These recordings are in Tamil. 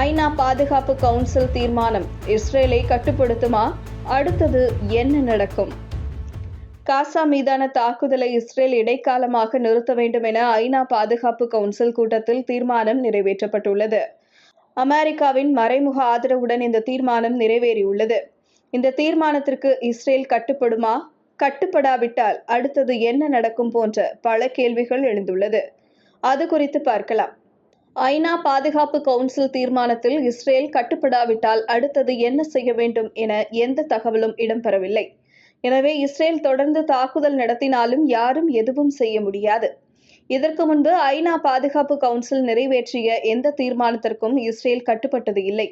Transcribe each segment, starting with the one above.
ஐநா பாதுகாப்பு கவுன்சில் தீர்மானம் இஸ்ரேலை கட்டுப்படுத்துமா? அடுத்தது என்ன நடக்கும்? காசா மீதான தாக்குதலை இஸ்ரேல் இடைக்காலமாக நிறுத்த வேண்டும் என ஐநா பாதுகாப்பு கவுன்சில் கூட்டத்தில் தீர்மானம் நிறைவேற்றப்பட்டுள்ளது. அமெரிக்காவின் மறைமுக ஆதரவுடன் இந்த தீர்மானம் நிறைவேறியுள்ளது. இந்த தீர்மானத்திற்கு இஸ்ரேல் கட்டுப்படுமா? கட்டுப்படாவிட்டால் அடுத்தது என்ன நடக்கும் போன்ற பல கேள்விகள் எழுந்துள்ளது. அது குறித்து பார்க்கலாம். ஐநா பாதுகாப்பு கவுன்சில் தீர்மானத்தில் இஸ்ரேல் கட்டுப்படாவிட்டால் அடுத்தது என்ன செய்ய வேண்டும் என எந்த தகவலும் இடம்பெறவில்லை. எனவே இஸ்ரேல் தொடர்ந்து தாக்குதல் நடத்தினாலும் யாரும் எதுவும் செய்ய முடியாது. இதற்கு முன்பு ஐநா பாதுகாப்பு கவுன்சில் நிறைவேற்றிய எந்த தீர்மானத்திற்கும் இஸ்ரேல் கட்டுப்பட்டது இல்லை.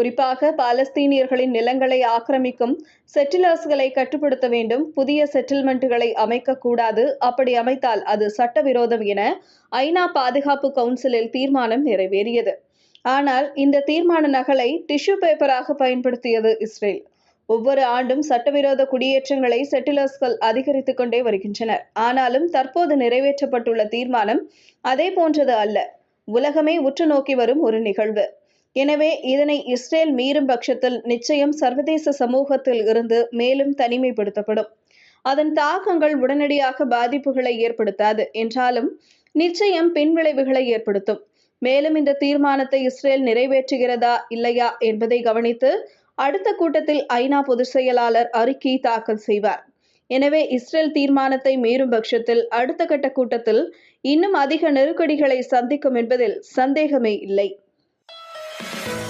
குறிப்பாக பாலஸ்தீனியர்களின் நிலங்களை ஆக்கிரமிக்கும் செட்டிலர்ஸ்களை கட்டுப்படுத்த வேண்டும் புதிய செட்டில்மெண்ட்டுகளை அமைக்கக்கூடாது அப்படி அமைத்தால் அது சட்டவிரோதம் என ஐநா பாதுகாப்பு கவுன்சிலில் தீர்மானம் நிறைவேறியது. ஆனால் இந்த தீர்மான நகலை டிஷ்யூ பேப்பராக பயன்படுத்தியது இஸ்ரேல். ஒவ்வொரு ஆண்டும் சட்டவிரோத குடியேற்றங்களை செட்டிலர்ஸ்கள் அதிகரித்துக் கொண்டே வருகின்றனர். ஆனாலும் தற்போது நிறைவேற்றப்பட்டுள்ள தீர்மானம் அதே போன்றது அல்ல. உலகமே உற்று நோக்கி வரும் ஒரு நிகழ்வு. எனவே இதனை இஸ்ரேல் மீறும் பட்சத்தில் நிச்சயம் சர்வதேச சமூகத்தில் இருந்து மேலும் தனிமைப்படுத்தப்படும். அதன் தாக்கங்கள் உடனடியாக பாதிப்புகளை ஏற்படுத்தாது என்றாலும் நிச்சயம் பின்விளைவுகளை ஏற்படுத்தும். மேலும் இந்த தீர்மானத்தை இஸ்ரேல் நிறைவேற்றுகிறதா இல்லையா என்பதை கவனித்து அடுத்த கூட்டத்தில் ஐநா பொதுச் செயலாளர் அறிக்கை தாக்கல் செய்வார். எனவே இஸ்ரேல் தீர்மானத்தை மீறும் பட்சத்தில் அடுத்த கட்ட கூட்டத்தில் இன்னும் அதிக நெருக்கடிகளை சந்திக்கும் என்பதில் சந்தேகமே இல்லை. Thank you.